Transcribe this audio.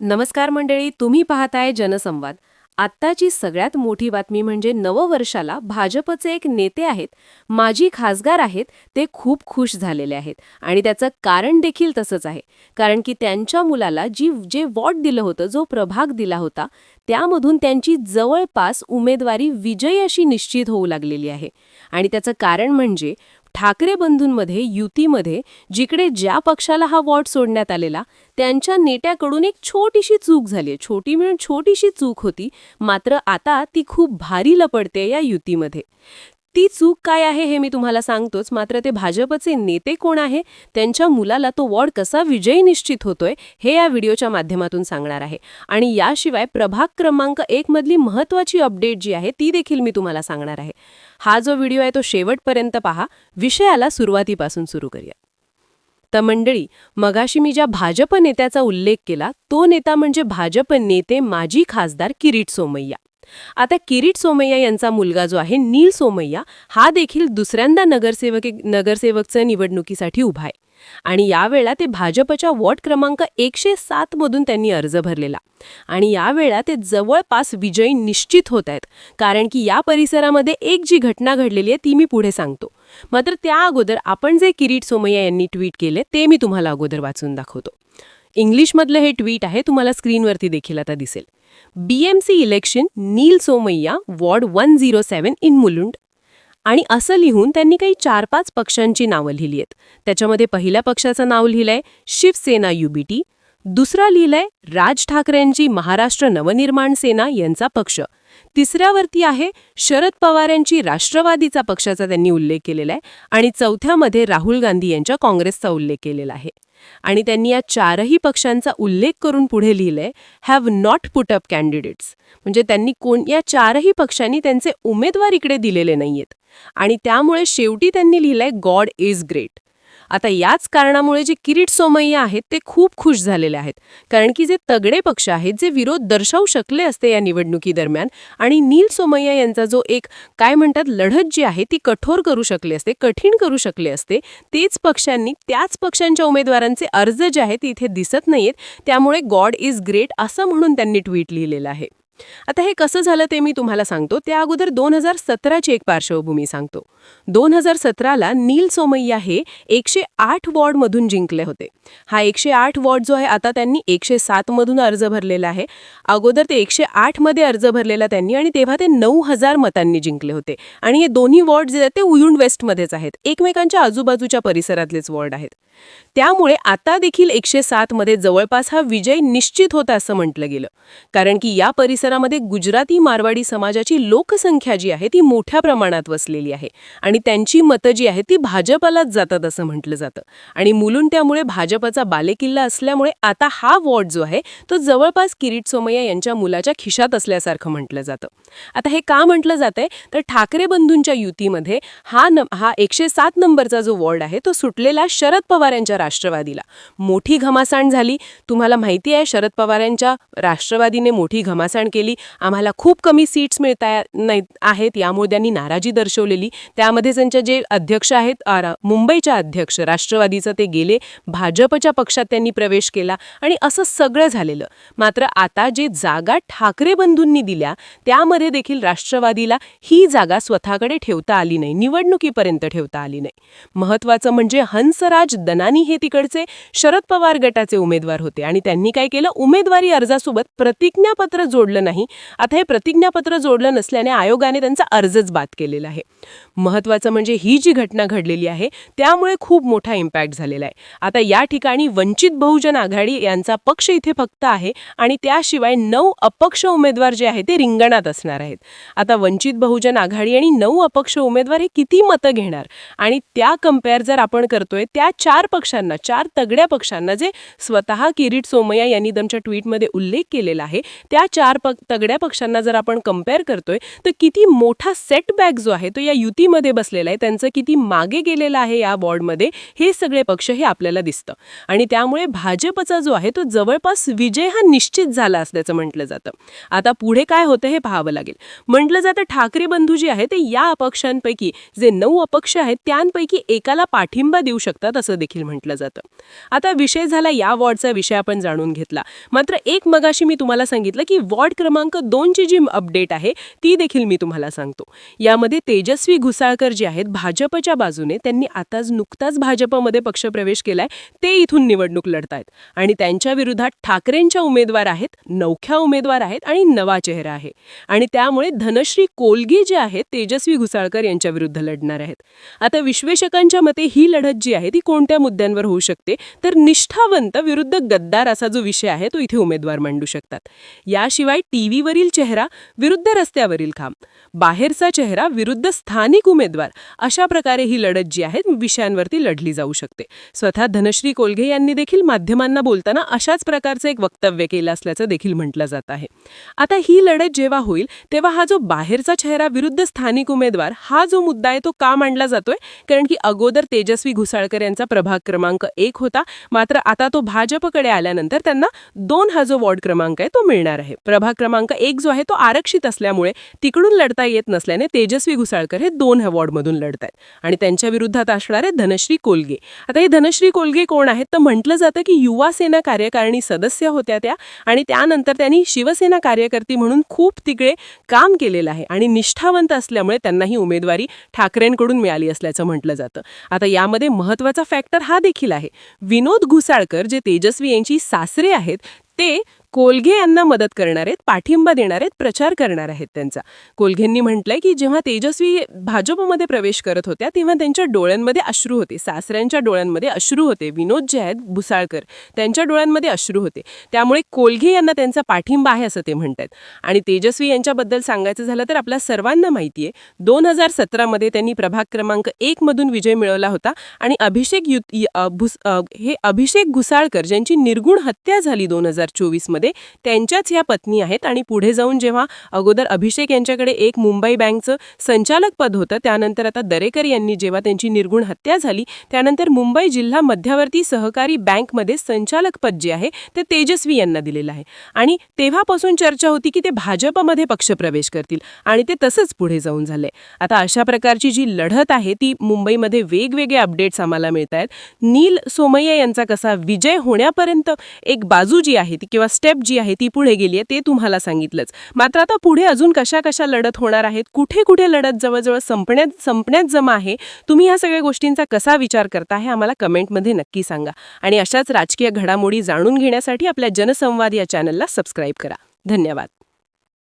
नमस्कार मंडळी तुम्ही पाहताय जनसंवाद. आत्ताची सगळ्यात मोठी बातमी म्हणजे नववर्षाला भाजपचे एक नेते आहेत माजी खासदार आहेत ते खूप खुश झालेले आहेत. आणि त्याचं कारण देखील तसंच आहे. कारण की त्यांच्या मुलाला जी जे वॉट दिलं होतं जो प्रभाग दिला होता त्यामधून त्यांची जवळपास उमेदवारी विजयी अशी निश्चित होऊ लागलेली आहे. आणि त्याचं कारण म्हणजे ठाकरे बंधूंमध्ये युतीमध्ये जिकडे ज्या पक्षाला हा वॉर्ड सोडण्यात आलेला त्यांच्या नेत्याकडून एक छोटीशी चूक झाली छोटी मिळून छोटीशी चूक होती मात्र आता ती खूप भारी लपडते या युतीमध्ये. ती चूक काय आहे हे मी तुम्हाला सांगतोच. मात्र ते भाजपचे नेते कोण आहे? त्यांच्या मुलाला तो वॉर्ड कसा विजयी निश्चित होतोय? हे या व्हिडिओच्या माध्यमातून सांगणार आहे. आणि याशिवाय प्रभाग क्रमांक एक मधली महत्वाची अपडेट जी आहे ती देखील मी तुम्हाला सांगणार आहे. हा जो व्हिडिओ आहे तो शेवटपर्यंत पहा. विषयाला सुरुवातीपासून सुरू करूया. तर मंडळी मगाशी मी ज्या भाजप नेत्याचा उल्लेख केला तो नेता म्हणजे भाजप नेते माजी खासदार किरीट सोमय्या. आता किरीट सोमय्या यांचा मुलगा जो आहे नील सोमय्या हा देखील दुसऱ्यांदा नगरसेवक नगरसेवकचं निवडणुकीसाठी उभा आहे. आणि यावेळा ते भाजपच्या वॉर्ड क्रमांक एकशे सात मधून त्यांनी अर्ज भरलेला. आणि यावेळा ते जवळपास विजयी निश्चित होत आहेत. कारण की या परिसरामध्ये एक जी घटना घडलेली आहे ती मी पुढे सांगतो. मात्र त्या अगोदर आपण जे किरीट सोमय्या यांनी ट्विट केले ते मी तुम्हाला अगोदर वाचून दाखवतो. इंग्लिशमधलं हे ट्विट आहे तुम्हाला स्क्रीनवरती देखील आता दिसेल. BMC election Neel Somaiya ward one zero seven in Mulund. आणि असं लिहून त्यांनी काही चार पाच पक्षांची नावं लिहिली आहेत. त्याच्यामध्ये पहिल्या पक्षाचं नाव लिहिलंय शिवसेना युबीटी दुसरा लिहिलंय राज ठाकरेंची महाराष्ट्र नवनिर्माण सेना यांचा पक्ष. तिसऱ्यावरती आहे शरद पवार यांची राष्ट्रवादीचा पक्षाचा त्यांनी उल्लेख केलेला आहे. आणि चौथ्यामध्ये राहुल गांधी यांच्या काँग्रेसचा उल्लेख केलेला आहे. आणि त्यांनी या चारही पक्षांचा उल्लेख करून पुढे लिहिलंय have not put up candidates म्हणजे त्यांनी कोण या चारही पक्षांनी त्यांचे उमेदवार इकडे दिलेले नाहीयेत. आणि त्यामुळे शेवटी त्यांनी लिहिलंय गॉड इज ग्रेट आता याच कारणामुळे जे किरीट सोमय्या आहेत ते खूप खुश झालेले आहेत. कारण की जे तगडे पक्ष आहेत जे विरोध दर्शवू शकले असते या निवडणुकीदरम्यान आणि नील सोमय्या यांचा जो एक काय म्हणतात लढत जी आहे ती कठोर करू शकले असते कठीण करू शकले असते तेच पक्षांनी त्याच पक्षांच्या उमेदवारांचे अर्ज जे आहेत इथे दिसत नाहीयेत. त्यामुळे गॉड इज ग्रेट असं म्हणून त्यांनी ट्विट लिहिलेलं आहे. आता हे कसं झालं ते मी तुम्हाला सांगतो. त्या अगोदर दोन हजार सतराची एक पार्श्वभूमी सांगतो. दोन हजार सतराला नील सोमय्या हे एकशे आठ वॉर्डमधून जिंकले होते. हा एकशे आठ वॉर्ड जो आहे आता त्यांनी एकशे सातमधून अर्ज भरलेला आहे. अगोदर ते एकशे आठमध्ये अर्ज भरलेला त्यांनी आणि तेव्हा ते नऊ हजार मतांनी जिंकले होते. आणि हे दोन्ही वॉर्ड जे आहेत ते उयुंड वेस्टमध्येच आहेत. एकमेकांच्या आजूबाजूच्या परिसरातलेच वॉर्ड आहेत. त्यामुळे आता देखील एकशे सातमध्ये जवळपास हा विजय निश्चित होता असं म्हटलं गेलं. कारण की या परिसरामध्ये गुजराती मारवाडी समाजाची लोकसंख्या जी आहे ती मोठ्या प्रमाणात वसलेली आहे. आणि त्यांची मतं जी आहे ती भाजपलाच जातात असं म्हटलं जातं. आणि मुलून त्यामुळे भाजपचा बालेकिल्ला असल्यामुळे आता हा वॉर्ड जो आहे तो जवळपास किरीट सोमय्या यांच्या मुलाच्या खिशात असल्यासारखं म्हटलं जातं. आता हे का म्हटलं जातंय? तर ठाकरे बंधूंच्या युतीमध्ये हा न हा एकशे सात नंबरचा जो वॉर्ड आहे तो सुटलेला शरद पवार यांच्या राष्ट्रवादीला. मोठी घमासाण झाली. तुम्हाला माहिती आहे शरद पवार यांच्या राष्ट्रवादीने मोठी घमासाण केली. आम्हाला खूप कमी सीट्स मिळता नाही आहेत यामुळे त्यांनी नाराजी दर्शवलेली. त्यामध्ये त्यांच्या जे अध्यक्ष आहेत मुंबईच्या अध्यक्ष राष्ट्रवादीचं ते गेले. भाजपच्या पक्षात त्यांनी प्रवेश केला आणि असं सगळं झालेलं. मात्र आता जे जागा ठाकरे बंधूंनी दिल्या त्यामध्ये देखील राष्ट्रवादीला ही जागा स्वतःकडे ठेवता आली नाही निवडणुकीपर्यंत ठेवता आली नाही. महत्वाचं म्हणजे हंसराज दनानी हे तिकडचे शरद पवार गटाचे उमेदवार होते आणि त्यांनी काय केलं? उमेदवारी अर्जासोबत प्रतिज्ञापत्र जोडलं नाही. आता हे प्रतिज्ञापत्र जोडलं नसल्याने आयोगाने त्यांचा अर्जच बाद केलेला आहे. महत्वाचं म्हणजे ही जी घटना घडलेली आहे त्यामुळे खूप मोठा इम्पॅक्ट झालेला आहे. आता या ठिकाणी वंचित बहुजन आघाडी यांचा पक्ष इथे फक्त आहे आणि त्याशिवाय नऊ अपक्ष उमेदवार जे आहे ते रिंगणात असणार आहेत. आता वंचित बहुजन आघाडी आणि नऊ अपक्ष उमेदवार हे किती मतं घेणार? आणि त्या कंपेअर जर आपण करतोय त्या चार पक्षांना चार तगड्या पक्षांना जे स्वतः किरीट सोमय्या यांनी त्यांच्या ट्विटमध्ये उल्लेख केलेला आहे त्या चार पक तगड्या पक्षांना जर आपण कंपेअर करतोय तर किती मोठा सेटबॅक जो आहे तो या युतीमध्ये बसलेला आहे. त्यांचं किती मागे गेलेलं आहे या वॉर्डमध्ये हे सगळे पक्ष हे आपल्याला दिसतं. आणि त्यामुळे भाजपचा जो आहे तो जवळपास विजय हा निश्चित झाला असल्याचं म्हटलं जातं. आता पुढे काय होतं हे पाहावं लागेल. म्हटलं जातं ठाकरे बंधू जे आहे ते या अपक्षांपैकी जे नऊ अपक्ष आहेत त्यांपैकी एकाला पाठिंबा देऊ शकतात असं देखील म्हटलं जातं. आता विषय झाला या वॉर्डचा विषय आपण जाणून घेतला. मात्र एक मगाशी मी तुम्हाला सांगितलं की वॉर्ड क्रमांक दोनची जी अपडेट आहे ती देखील मी तुम्हाला सांगतो. यामध्ये तेजस्वी घुसाळकर जे आहेत भाजपच्या बाजूने त्यांनी आताच नुकताच भाजपमध्ये पक्षप्रवेश केलाय ते इथून निवडणूक लढतायत. आणि त्यांच्या विरोधात ठाकरेंच्या उमेदवार आहेत नवख्या उमेदवार आहेत आणि नवा चेहरा आहे. आणि त्यामुळे धनश्री कोलगी जे आहेत तेजस्वी घुसाळकर यांच्या विरुद्ध लढणार आहेत. आता विश्लेषकांच्या मते ही लढत जी आहे ती कोणत्या मुद्द्यांवर होऊ शकते? तर निष्ठावंत विरुद्ध गद्दार असा जो विषय आहे तो इथे उमेदवार मांडू शकतात. याशिवाय टीव्हीवरील चेहरा विरुद्ध रस्त्यावरील खांब. बाहेरचा चेहरा विरुद्ध स्थानिक उमेदवार. अशा प्रकारे ही लढत जी आहे विषयांवरती लढली जाऊ शकते. स्वतः धनश्री कोलघे यांनी देखील माध्यमांना बोलताना अशाच प्रकारचं एक वक्तव्य केलं असल्याचं देखील म्हटलं जात आहे. आता ही लढत जेव्हा होईल तेव्हा हा जो बाहेरचा चेहरा विरुद्ध स्थानिक उमेदवार हा जो मुद्दा आहे तो का मांडला जातोय? कारण की अगोदर तेजस्वी घुसाळकर यांचा प्रभाग क्रमांक एक होता. मात्र आता तो भाजपकडे आल्यानंतर त्यांना दोन हा जो वॉर्ड क्रमांक आहे तो मिळणार आहे. प्रभाग क्रमांक एक जो आहे तो आरक्षित असल्यामुळे तिकडून लढता येत नसल्याने तेजस्वी घुसाळकर हे दोन अवॉर्डमधून लढत आहेत. आणि त्यांच्या विरुद्धात असणार आहे धनश्री कोलगे. आता हे धनश्री कोलगे कोण आहेत? तर म्हटलं जातं की युवा सेना कार्यकारिणी सदस्य होत्या त्या आणि त्यानंतर त्यांनी शिवसेना कार्यकर्ती म्हणून खूप तिकडे काम केलेलं आहे आणि निष्ठावंत असल्यामुळे त्यांना ही उमेदवारी ठाकरेंकडून मिळाली असल्याचं म्हटलं जातं. आता यामध्ये महत्त्वाचा फॅक्टर हा देखील आहे. विनोद घुसाळकर जे तेजस्वी यांची सासरे आहेत ते कोलघे यांना मदत करणार आहेत पाठिंबा देणार आहेत प्रचार करणार आहेत त्यांचा. कोलघेंनी म्हटलंय की जेव्हा तेजस्वी भाजपमध्ये प्रवेश करत होत्या तेव्हा त्यांच्या डोळ्यांमध्ये अश्रू होते. सासऱ्यांच्या डोळ्यांमध्ये अश्रू होते. विनोद जे आहेत भुसाळकर त्यांच्या डोळ्यांमध्ये अश्रू होते. त्यामुळे कोलघे यांना त्यांचा पाठिंबा आहे असं ते म्हणतात आणि तेजस्वी यांच्याबद्दल सांगायचं झालं तर आपल्या सर्वांना माहिती आहे दोन हजार सतरामध्ये त्यांनी प्रभाग क्रमांक एकमधून विजय मिळवला होता आणि अभिषेक यु य- भुस हे अभिषेक घुसाळकर ज्यांची निर्गुण हत्या झाली दोन हजार चोवीसमध्ये त्यांच्याच ह्या पत्नी आहेत. आणि पुढे जाऊन जेव्हा अगोदर अभिषेक यांच्याकडे एक मुंबई बँकचं संचालक पद होतं त्यानंतर आता दरेकर यांनी जेव्हा त्यांची निर्गुण हत्या झाली त्यानंतर मुंबई जिल्हा मध्यवर्ती सहकारी बँकमध्ये संचालक पद जे आहे ते तेजस्वी यांना दिलेलं आहे. आणि तेव्हापासून चर्चा होती की ते भाजपमध्ये पक्षप्रवेश करतील आणि ते तसंच पुढे जाऊन झालंय. आता अशा प्रकारची जी लढत आहे ती मुंबईमध्ये वेगवेगळे अपडेट्स आम्हाला मिळत आहेत नील सोमय्या यांचा कसा विजय होण्यापर्यंत एक बाजू जी आहे ती किंवा स्टेप जी आहे ती पुढे गेली आहे ते तुम्हाला सांगितलंच. मात्र आता पुढे अजून कशा कशा लढत होणार आहेत कुठे कुठे लढत जवळजवळ संपण्यात संपण्यात जमा आहे तुम्ही ह्या सगळ्या गोष्टींचा कसा विचार करता हे आम्हाला कमेंटमध्ये नक्की सांगा. आणि अशाच राजकीय घडामोडी जाणून घेण्यासाठी आपल्या जनसंवाद या चॅनलला सबस्क्राईब करा. धन्यवाद.